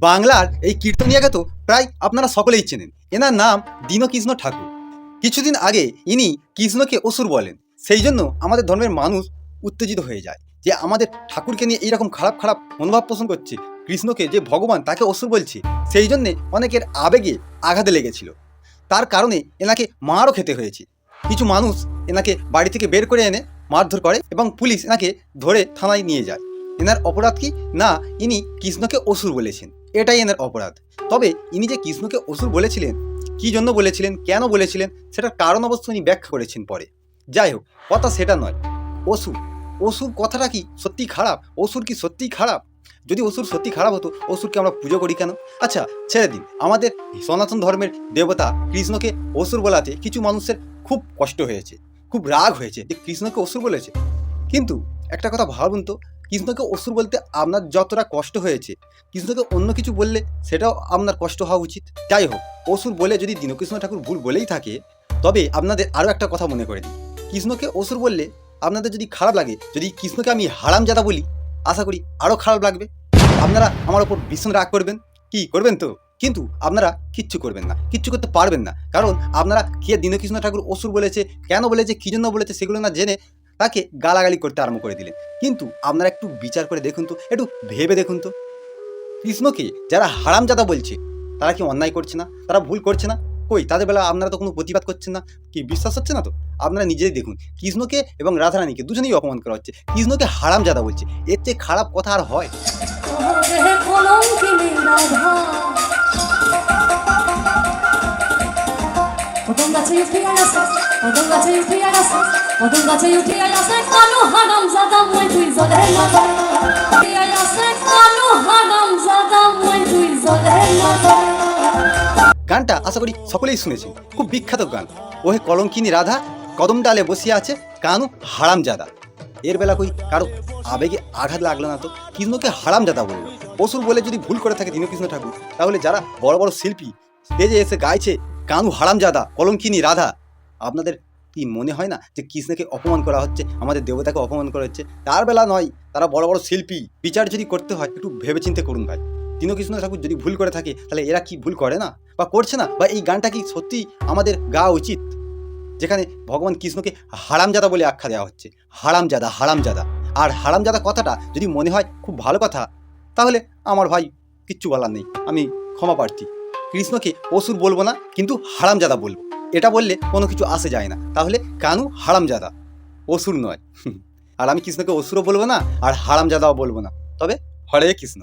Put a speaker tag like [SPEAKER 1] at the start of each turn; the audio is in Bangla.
[SPEAKER 1] বাংলার এই কীর্তনিয়াকে তো প্রায় আপনারা সকলেই চেনেন। এনার নাম দীনকৃষ্ণ ঠাকুর। কিছুদিন আগে ইনি কৃষ্ণকে অসুর বলেন। সেই জন্য আমাদের ধর্মের মানুষ উত্তেজিত হয়ে যায় যে আমাদের ঠাকুরকে নিয়ে এইরকম খারাপ খারাপ মনোভাব পোষণ করছে, কৃষ্ণকে যে ভগবান তাকে অসুর বলছে, সেই জন্যে অনেকের আবেগে আঘাতে লেগেছিল। তার কারণে এনাকে মারও খেতে হয়েছে। কিছু মানুষ এনাকে বাড়ি থেকে বের করে এনে মারধর করে এবং পুলিশ এনাকে ধরে থানায় নিয়ে যায়। এনার অপরাধ কি? না, ইনি কৃষ্ণকে অসুর বলেছেন। এটাই এনার অপরাধ। তবে ইনি যে কৃষ্ণকে অসুর বলেছিলেন, কি জন্য বলেছিলেন, কেন বলেছিলেন, সেটার কারণ অবশ্য ইনি ব্যাখ্যা করেছেন পরে। যাই হোক, কথা সেটা নয়। অসুর। অসুর কথাটা কি সত্যি খারাপ? অসুর কি সত্যিই খারাপ? যদি অসুর সত্যি খারাপ হতো, অসুরকে আমরা পুজো করি কেন? আচ্ছা ছেড়ে দিন। আমাদের সনাতন ধর্মের দেবতা কৃষ্ণকে অসুর বলাতে কিছু মানুষের খুব কষ্ট হয়েছে, খুব রাগ হয়েছে যে কৃষ্ণকে অসুর বলেছে। কিন্তু একটা কথা ভাবুন তো কৃষ্ণকে অসুর বলতে আপনার যতটা কষ্ট হয়েছে, কৃষ্ণকে অন্য কিছু বললে সেটাও আপনার কষ্ট হওয়া উচিত। যাই হোক, অসুর বলে যদি দীনকৃষ্ণ ঠাকুর ভুল বলেই থাকে, তবে আপনাদের আরও একটা কথা মনে করে দিই। কৃষ্ণকে অসুর বললে আপনাদের যদি খারাপ লাগে, যদি কৃষ্ণকে আমি হারামজাদা বলি, আশা করি আরও খারাপ লাগবে। আপনারা আমার ওপর ভীষণ রাগ করবেন। কি করবেন তো? কিন্তু আপনারা কিচ্ছু করবেন না, কিচ্ছু করতে পারবেন না। কারণ আপনারা কে দীনকৃষ্ণ ঠাকুর অসুর বলেছে, কেন বলেছে, কী জন্য বলেছে, সেগুলো না জেনে তাকে গালাগালি করতে আরম্ভ করে দিলেন। কিন্তু আপনারা একটু বিচার করে দেখুন তো, একটু ভেবে দেখুন তো। কৃষ্ণকে যারা হারামজাদা বলছে, তারা কি অন্যায় করছে না? তারা ভুল করছে না? কই, তাদের বেলা আপনারা তো কোনো প্রতিবাদ করছেন না? কি বিশ্বাস হচ্ছে না তো? আপনারা নিজেই দেখুন, কৃষ্ণকে এবং রাধারানীকে দুজনেই অপমান করা হচ্ছে। কৃষ্ণকে হারামজাদা বলছে, এর চেয়ে খারাপ কথা আর হয়
[SPEAKER 2] কদম গাছে উঠিয়া আসে
[SPEAKER 1] গানটা আশা করি সকলেই শুনেছেন খুব বিখ্যাত গান। ওহে কলঙ্কিনী রাধা, কদম ডালে বসিয়ে আছে কানু হারামজাদা এর বেলা কই কারও আবেগে আঘাত লাগল না তো? কৃষ্ণকে হারামজাদা বলল। অসুর বলে যদি ভুল করে থাকে দীনকৃষ্ণ ঠাকুর, তাহলে যারা বড় বড় শিল্পী স্টেজে এসে গাইছে কানু হারামজাদা কলঙ্কিনী রাধা আপনাদের কি মনে হয় না যে কৃষ্ণকে অপমান করা হচ্ছে, আমাদের দেবতাকে অপমান করা হচ্ছে? তার বেলা নয়, তারা বড় বড় শিল্পী, বিচার যদি করতে হয়, একটু ভেবেচিন্তে করুন ভাই। দীনকৃষ্ণ ঠাকুর যদি ভুল করে থাকে, তাহলে এরা কি ভুল করে না? বা করছে না? বা এই গানটা কি সত্যি আমাদের গাওয়া উচিত? যেখানে ভগবান কৃষ্ণকে হারামজাদা বলে আখ্যা দেওয়া হচ্ছে। হারামজাদা হারামজাদা। আর হারামজাদা কথাটা যদি মনে হয় খুব ভালো কথা, তাহলে আমার ভাই কিচ্ছু বলার নেই। আমি ক্ষমা প্রার্থী। কৃষ্ণকে অসুর বলব না, কিন্তু হারামজাদা বলব। এটা বললে কোনো কিছু আসে যায় না। তাহলে কানু হারামজাদা, অসুর নয়। আর আমি কৃষ্ণকে অসুরও বলব না, আর হারামজাদাও বলব না। তবে হরে কৃষ্ণ।